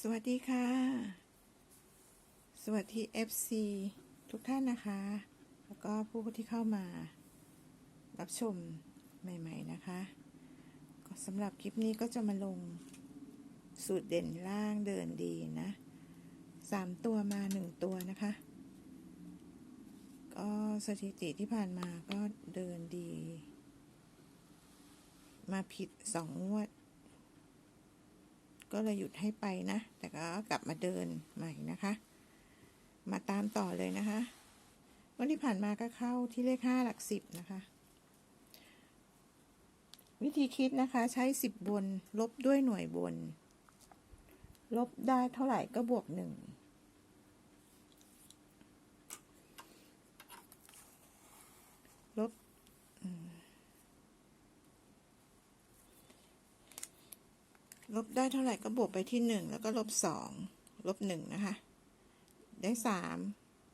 สวัสดีค่ะ สวัสดี FC ทุกท่านนะคะ แล้วก็ผู้ที่เข้ามา รับชมใหม่ ๆ นะคะก็สำหรับคลิปนี้ก็จะมาลงสูตรเด่นล่างเดินดีนะสามตัวมาหนึ่งตัวนะคะ ก็สถิติที่ผ่านมาก็เดินดี มาผิดสองงวด ก็เลยหยุดให้ไปนะ แต่ก็กลับมาเดินใหม่นะคะ มาตามต่อเลยนะคะ วันที่ผ่านมาก็เข้าที่เลขห้าหลักสิบนะคะ วิธีคิดนะคะใช้สิบบน ลบด้วยหน่วยบน ลบได้เท่าไหร่ก็บวกหนึ่ง ลบ ล บได้เท่าไหร่ก็บวกไปที่หนึ่งแล้วก็ลบสองลบหนึ่งนะคะ ได้สาม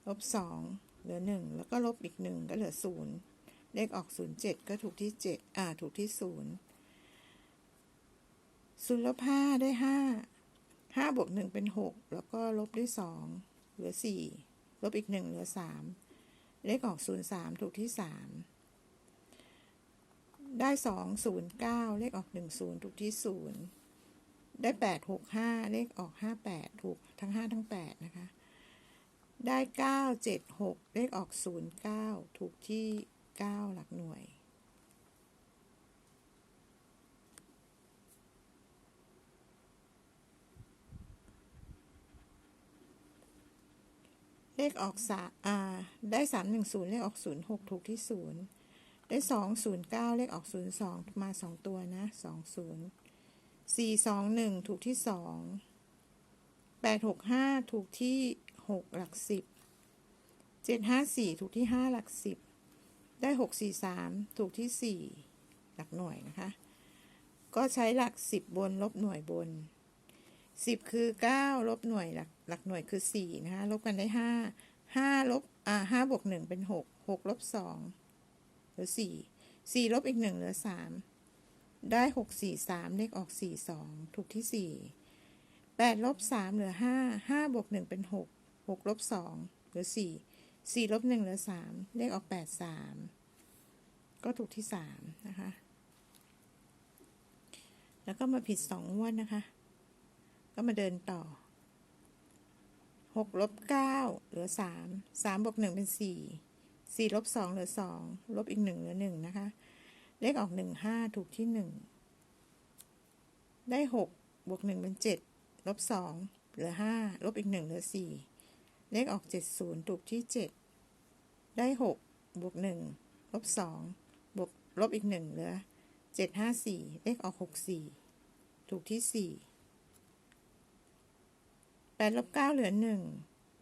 ลบสองเหลือหนึ่งแล้วก็ลบอีกหนึ่งก็เหลือศูนย์เลขออกศูนย์เจ็ดก็ถูกที่เจ็ดอ่า ถูกที่ศูนย์ศูนย์ลบห้าได้ห้าห้าบวกหนึ่งเป็นหกแล้วก็ลบด้วยสองเหลือสี่ลบอีกหนึ่งเหลือสามเลขออกศูนย์สามถูกที่สามได้สองศูนย์เก้าเลขออกหนึ่งศูนย์ถูกที่ศูนย์ ได้แปดหกห้าเลขออกห้าแปดถูกทั้งห้าทั้งแปดนะคะ ได้เก้าเจ็ดหกเลขออกศูนย์เก้าถูกที่เก้าหลักหน่วย เลขออกสาอ่าได้สามหนึ่งศูนย์เลขออกศูนย์หกถูกที่ศูนย์ได้สองศูนย์เก้าเลขออกศูนย์สองมาสองตัวนะสองศูนย์ สี่สองหนึ่งถูกที่สองแปดหกห้าถูกที่หกหลักสิบเจ็ดห้าสี่ถูกที่ห้าหลักสิบได้หกสี่สามถูกที่สี่หลักหน่วยนะคะ ก็ใช้หลักสิบบนลบหน่วยบนสิบคือเก้าลบหน่วยหลักหลักหน่วยคือสี่นะคะลบกันได้ห้าห้าลบอ่าห้าบวกหนึ่งเป็นหกหกลบสองเหลือสี่สี่ลบอีกหนึ่งเหลือสาม ได้หกสี่สามเลขออกสี่สองถูกที่สี่แปดลบสามเหลือห้าห้าบวกหนึ่งเป็นหกหกลบสองเหลือสี่สี่ลบหนึ่งเหลือสามเลขออกแปดสามก็ถูกที่สามนะคะ แล้วก็มาผิดสองงวดนะคะ ก็มาเดินต่อหกลบเก้าเหลือสามสามบวกหนึ่งเป็นสี่สี่ลบสองเหลือสองลบอีกหนึ่งเหลือหนึ่งนะคะ เลขออกหนึ่งห้าถูกที่หนึ่งได้หกบวกหนึ่งเป็นเจ็ดลบสองเหลือห้าลบอีกหนึ่งเหลือสี่เลขออกเจ็ดศูนย์ถูกที่เจ็ดได้หกบวกหนึ่งลบสองบวกลบอีกหนึ่งเหลือเจ็ดห้าสี่เลขออกหกสี่ถูกที่สี่แปดลบเก้าเหลือหนึ่ง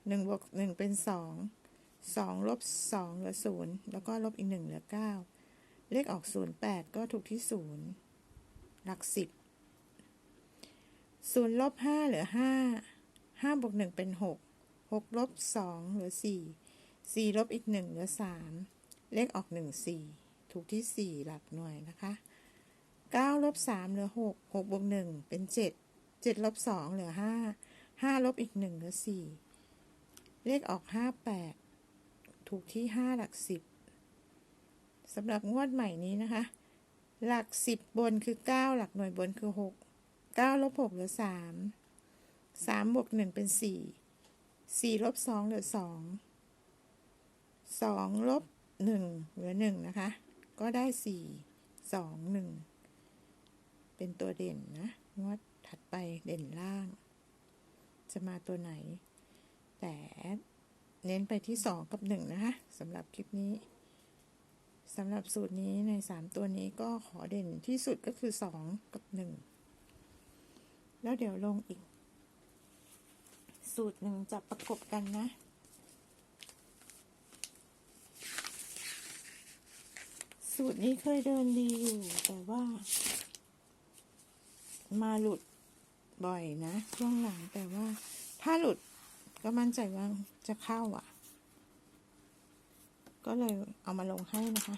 หนึ่งบวกหนึ่งเป็นสองสองลบสองเหลือศูนย์แล้วก็ลบอีกหนึ่งเหลือเก้า เลขออกศูนย์แปดก็ถูกที่ศูนย์หลักสิบศูนย์ลบห้าเหลือห้าห้าบวกหนึ่งเป็นหกหกลบสองเหลือสี่สี่ลบอีกหนึ่งเหลือสามเลขออกหนึ่งสี่ถูกที่สี่หลักหน่วยนะคะเก้าลบสามเหลือหกหกบวกหนึ่งเป็นเจ็ดเจ็ดลบสองเหลือห้าห้าลบอีกหนึ่งเหลือสี่เลขออกห้าแปดถูกที่ห้าหลักสิบ สำหรับงวดใหม่นี้นะคะ หลักสิบบนคือเก้าหลักหน่วยบนคือหกเก้าลบหกเหลือสามสามบวกหนึ่งเป็นสี่สี่ลบสองเหลือสองสองลบหนึ่งเหลือหนึ่งนะคะ ก็ได้สี่สองหนึ่งเป็นตัวเด่นนะงวดถัดไปเด่นล่าง จะมาตัวไหน แต่เน้นไปที่สองกับหนึ่งนะคะสำหรับคลิปนี้ สำหรับสูตรนี้ในสามตัวนี้ก็ขอเด่นที่สุดก็คือสองกับหนึ่งแล้วเดี๋ยวลงอีก สูตรหนึ่งจะประกบกันนะสูตรนี้เคยเดินดีอยู่ แต่ว่า มาหลุดบ่อยนะช่วงหลังแต่ว่าถ้าหลุดก็มั่นใจว่าจะเข้าอะ ก็เลยเอามาลงให้นะคะ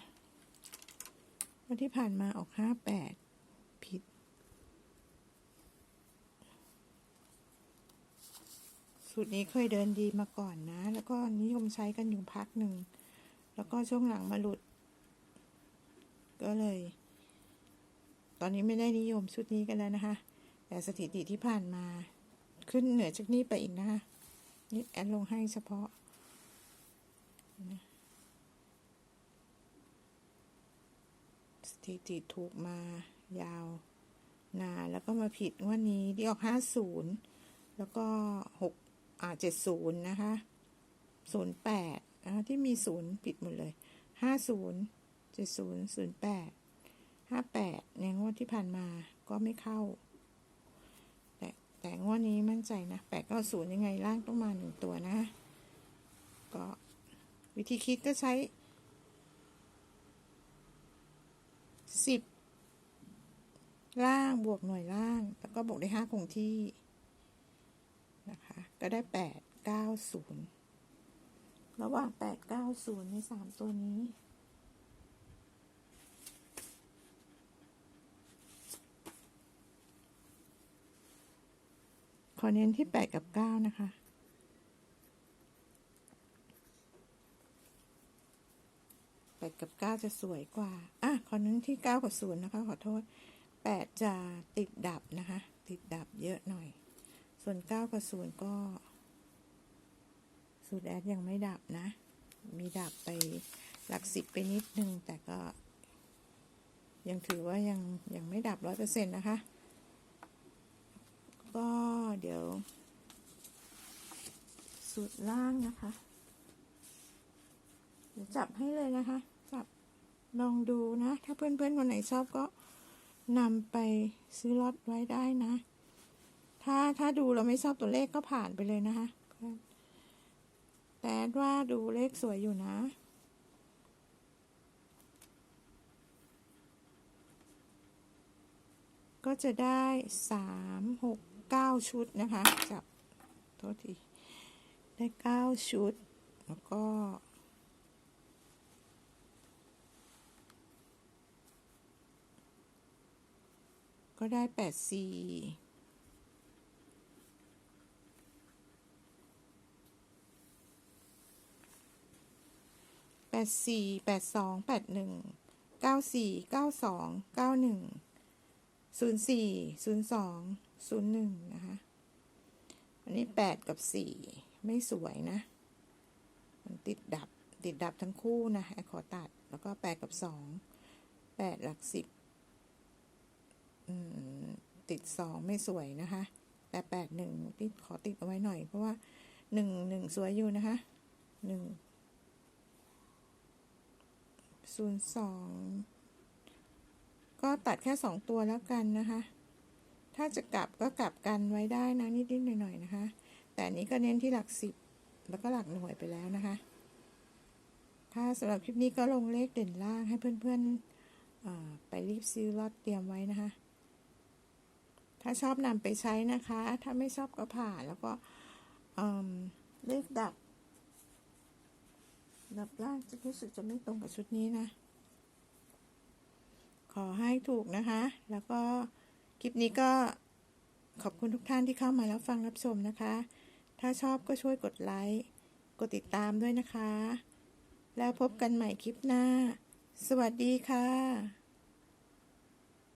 วันที่ผ่านมาออกห้าแปดผิดสูตรนี้เคยเดินดีมาก่อนนะ แล้วก็นิยมใช้กันอยู่พักหนึ่ง แล้วก็ช่วงหลังมาหลุด ก็เลย ตอนนี้ไม่ได้นิยมชุดนี้กันแล้วนะคะ แต่สถิติที่ผ่านมาขึ้นเหนือจากนี้ไปอีกนะคะนี่แอดลงให้เฉพาะนะส ถิติถูกมายาวนานแล้วก็มาผิดวันนี้ที่ออกห้าศูนย์แล้วก็หกอ่าเจ็ดศูนย์นะคะศูนย์แปดนะคะที่มีศูนย์ผิดหมดเลยห้าศูนย์เจ็ดศูนย์ศูนย์แปดห้าแปดในงวดที่ผ่านมาก็ไม่เข้า แต่แต่งวดนี้มั่นใจนะแปดก้าศูนย์ยังไงล่างต้องมาหนึ่งตัวนะ ก็วิธีคิดก็ใช้ สิบล่างบวกหน่วยล่าง แล้วก็บวกได้ห้าคงที่นะคะ ก็ได้แปดเก้าศูนย์ระหว่างแปดเก้าศูนย์ในสามตัวนี้ขอเน้นที่แปดกับเก้านะคะ กับเก้าจะสวยกว่า อะขอน้นที่เก้ากับศูนย์นะคะ ขอโทษแปดจะติดดับนะคะ ติดดับเยอะหน่อย ส่วนเก้ากับศูนย์ก็สูตรแอดยังไม่ดับนะ มีดับไปหลักสิบไปนิดนึง แต่ก็ ยังถือว่ายังยังไม่ดับร้อยเปอร์เซ็นต์นะคะ ก็เดี๋ยว สูตรล่างนะคะจับให้เลยนะคะ ลองดูนะ ถ้าเพื่อนๆคนไหนชอบก็นำไปซื้อลอตไว้ได้นะ ถ้าถ้าดูเราไม่ชอบตัวเลขก็ผ่านไปเลยนะคะแต่ว่าดูเลขสวยอยู่นะก็จะได้สามหกเก้าชุดนะคะ จับโทษทีได้เก้าชุด แล้วก็ ก็ได้แปดสี่แปดสี่แปดสองแปดหนึ่งเก้าสี่เก้าสองเก้าหนึ่งศูนย์สี่ศูนย์สองศูนย์หนึ่งนะคะ อันนี้แปดกับสี่ไม่สวยนะ มันติดดับติดดับทั้งคู่นะไอขอตัด แล้วก็แปดกับสองแปดหลักสิบ ติดสองไม่สวยนะคะ แต่แปดหนึ่งติดขอติดเอาไว้หน่อย เพราะว่าหนึ่งหนึ่งสวยอยู่นะคะหนึ่งศูนย์สองก็ตัดแค่สองตัวแล้วกันนะคะ ถ้าจะกลับก็กลับกันไว้ได้นะนิดๆหน่อยๆนะคะ แต่นี้ก็เน้นที่หลักสิบแล้วก็หลักหน่วยไปแล้วนะคะถ้าสำหรับคลิปนี้ก็ลงเลขเด่นล่างให้เพื่อนๆไปรีบซื้อลอตเตรียมไว้นะคะ ถ้าชอบนำไปใช้นะคะ ถ้าไม่ชอบก็ผ่านแล้วก็เลขดับ ดับล่างจะรู้สึกจะไม่ตรงกับชุดนี้นะ ขอให้ถูกนะคะ แล้วก็คลิปนี้ก็ขอบคุณทุกท่านที่เข้ามาแล้วฟังรับชมนะคะ ถ้าชอบก็ช่วยกดไลค์ กดติดตามด้วยนะคะ แล้วพบกันใหม่คลิปหน้า สวัสดีค่ะ